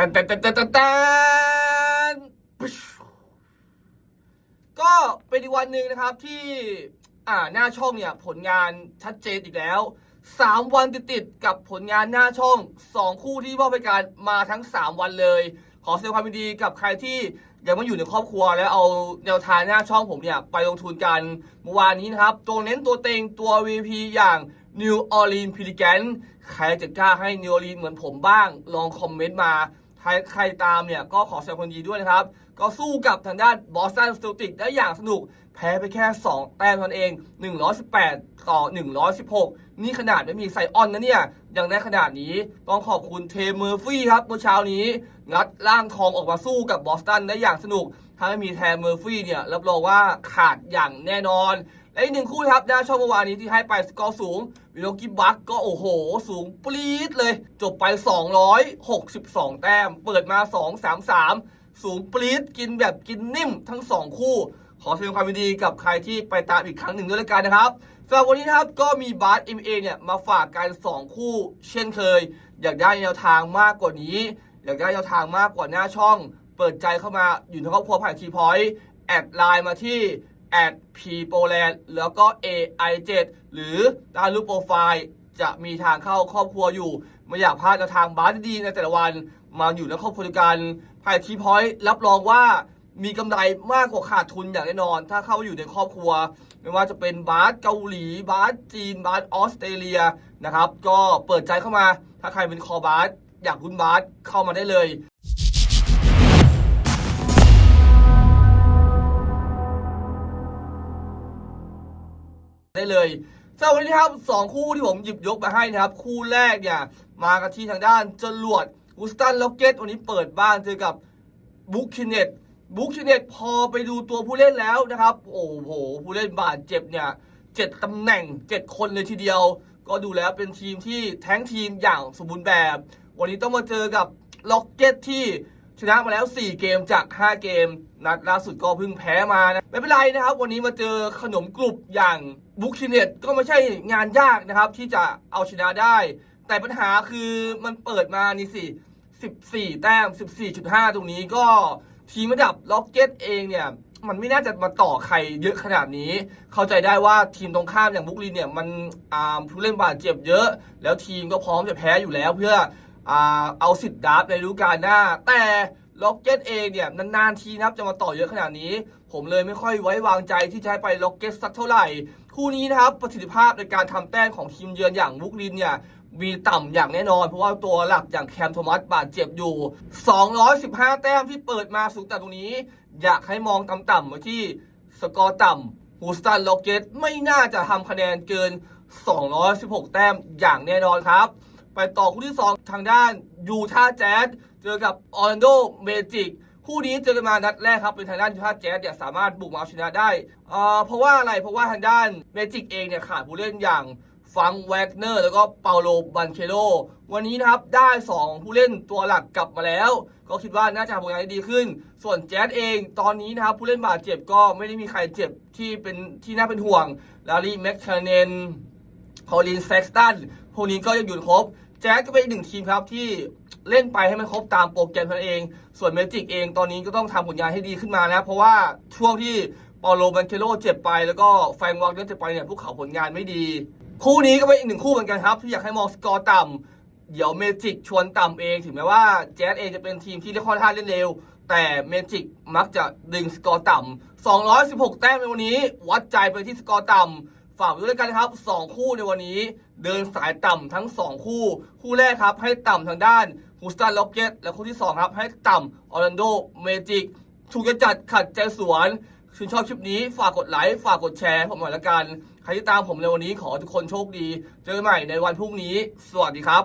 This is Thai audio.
ตันตันตันตันตันตันก็เป็นอีกวันหนึ่งนะครับที่อ่าหน้าช่องเนี่ยผลงานชัดเจนอีกแล้ว3วันติดๆกับผลงานหน้าช่อง2คู่ที่มอบให้การมาทั้ง3วันเลย ขอแสดงความยินดีกับใครที่ยังไม่อยู่ในครอบครัวแล้วเอาแนวทางหน้าช่องผมเนี่ยไปลงทุนกันเมื่อวานนี้นะครับตัวเน้นตัวเต็งตัว VP อย่าง New Orleans p e l i c a n ใครจะกล้าให้ New Orleans เหมือนผมบ้าง ลองคอมเมนต์มา ใครใครตามเนี่ยก็ขอแสดงความยินดีด้วยนะครับ ก็สู้กับทางด้านบอสตันส e ต t ติกได้อย่างสนุก แพ้ไปแค่ 2 แต้มเท่านั้นเอง 118 ต่อ 116 นี่ขนาดไม่มีไซออนนะเนี่ย ยังได้ขนาดนี้ต้องขอบคุณเทมเมอร์ฟี่ครับเมื่อเช้านี้ งัดร่างทองออกมาสู้กับบอสตันได้อย่างสนุก ถ้าไม่มีแทมเมอร์ฟี่เนี่ยรับรองว่าขาดอย่างแน่นอน และอีกหนึ่งคู่ครับหน้าช่องเมื่อวานนี้ที่ให้ไปสกอร์สูงวิโลกิบักก็โอ้โห สูงปรี๊ดเลย จบไป 262 แต้ม เปิดมา 233 สูงปรี๊ดกินแบบกินนิ่มทั้ง 2 คู่ ขอแสดงความยินดีกับใครที่ไปตามอีกครั้งหนึ่งด้วยแล้วกันนะครับสำหรับวันนี้นะครับก็มีบาส MA เนี่ยมาฝากกัน 2 คู่ เช่นเคย อยากได้แนวทางมากกว่านี้ อยากได้แนวทางมากกว่าหน้าช่อง เปิดใจเข้ามาอยู่ในครอบครัวผ่านทีพอยต์แอดไลน์มาที่ แอด p p o l a n d แล้วก็ AI7 หรือตามรูปโปรไฟล์จะมีทางเข้าครอบครัวอยู่ ไม่อยากพลาดแนวทางบาสดีในแต่ละวัน มาอยู่ในครอบครัวเดียวกันภายทีพอยต์รับรองว่ามีกำไรมากกว่าขาดทุนอย่างแน่นอน ถ้าเข้าอยู่ในครอบครัว ไม่ว่าจะเป็นบาสเกาหลี บาสจีน บาสออสเตรเลียนะครับ ก็เปิดใจเข้ามา ถ้าใครเป็นคอบาสอยากลุ้นบาสเข้ามาได้เลย ได้เลยสำหรับวันนี้ครับสองคู่ที่ผมหยิบยกมาให้นะครับ คู่แรกเนี่ยมากันที่ทางด้านจรวดวูสตันล็อกเก็ตวันนี้เปิดบ้านเจอกับบุคคินเนตบุคคินเนตพอไปดูตัวผู้เล่นแล้วนะครับ โอ้โห ผู้เล่นบาดเจ็บเนี่ยเจ็ดตำแหน่งเจ็ดคนเลยทีเดียว ก็ดูแล้วเป็นทีมที่แท้งทีมอย่างสมบูรณ์แบบ วันนี้ต้องมาเจอกับล็อกเก็ตที่ ชนะมาแล้ว 4 เกมจาก 5 เกม นัดล่าสุดก็เพิ่งแพ้มานะไม่เป็นไรนะครับ วันนี้มาเจอขนมกรุบอย่างบุคคินเนตก็ไม่ใช่งานยากนะครับ ที่จะเอาชนะได้ แต่ปัญหาคือมันเปิดมานี่สิ 14 แต้ม 14.5 ตรงนี้ก็ทีมระดับล็อกเก็ตเองเนี่ยมันไม่น่าจะมาต่อใครเยอะขนาดนี้ เข้าใจได้ว่าทีมตรงข้ามอย่างบุกลินเนี่ยมันอ่าผู้เล่นบาดเจ็บเยอะ แล้วทีมก็พร้อมจะแพ้อยู่แล้วเพื่อ เอาสิทธิ์ดับในฤดูกาลหน้า แต่ล็อกเก็ตเองเนี่ยนานๆทีนะครับจะมาต่อเยอะขนาดนี้ ผมเลยไม่ค่อยไว้วางใจที่จะให้ไปล็อกเก็ตสักเท่าไหร่ คู่นี้นะครับประสิทธิภาพในการทำแต้มของทีมเยือนอย่างบุกลินเนี่ยมีต่ำอย่างแน่นอน เพราะว่าตัวหลักอย่างแคมโทมัสบาดเจ็บอยู่ 215 แต้มที่เปิดมาสูงแต่ตรงนี้ อยากให้มองต่ำๆไว้ที่สกอร์ต่ำฮูสตันล็อกเก็ตไม่น่าจะทำคะแนนเกิน 216 แต้มอย่างแน่นอนครับ ไปต่อคู่ที่ 2 ทางด้านยูทาแจ๊สเจอกับออร์แลนโดเมจิกคู่นี้เจอกันมานัดแรกครับเป็นทางด้านยูทาแจ๊สเนี่ยสามารถบุกมาเอาชนะได้เอ่อเพราะว่าอะไรเพราะว่าทางด้านเมจิกเองเนี่ยขาดผู้เล่นอย่างฟังแวกเนอร์ แล้วก็เปาโลบันเคโล วันนี้นะครับได้ 2 ผู้เล่นตัวหลักกลับมาแล้ว ก็คิดว่าน่าจะทำผลงานได้ดีขึ้น ส่วนแจ๊สเองตอนนี้นะครับผู้เล่นบาดเจ็บก็ไม่ได้มีใครเจ็บที่เป็นที่น่าเป็นห่วงลารีแมคคาเนนคอลินเซ็กสตัน พวกนี้ก็ยังอยู่ครบแจ๊สก็เป็นอีกหนึ่งทีมครับที่เล่นไปให้มันครบตามโปรแกรมเท่านั้นเอง ส่วนเมจิกเองตอนนี้ก็ต้องทำผลงานให้ดีขึ้นมานะเพราะว่าช่วงที่ปอโลบันเคโลเจ็บไปแล้วก็แฟรงวอลเกอร์เจ็บไปเนี่ยพวกเขาผลงานไม่ดี คู่นี้ก็เป็นอีกหนึ่งคู่เหมือนกันครับ ที่อยากให้มองสกอร์ต่ำเดี๋ยวเมจิกชวนต่ำเองถึงแม้ว่าแจ๊สเองจะเป็นทีมที่ได้ค่อนข้างเล่นเร็ว แต่เมจิกมักจะดึงสกอร์ต่ำ216 แต้มในวันนี้ วัดใจไปที่สกอร์ต่ำ ฝากด้วยกันนะครับ 2 คู่ในวันนี้ เดินสายต่ำทั้ง 2 คู่ คู่แรกครับ ให้ต่ำทางด้านฮูสตันล็อกเก็ตและคู่ที่ 2 ครับ ให้ต่ำออร์แลนโดเมจิกถูกจะจัดขัดใจสวนชื่นชอบคลิปนี้ฝากกดไลค์ฝากกดแชร์ผมหน่อยละกัน ใครที่ตามผมในวันนี้ขอทุกคนโชคดี เจอกันใหม่ในวันพรุ่งนี้ สวัสดีครับ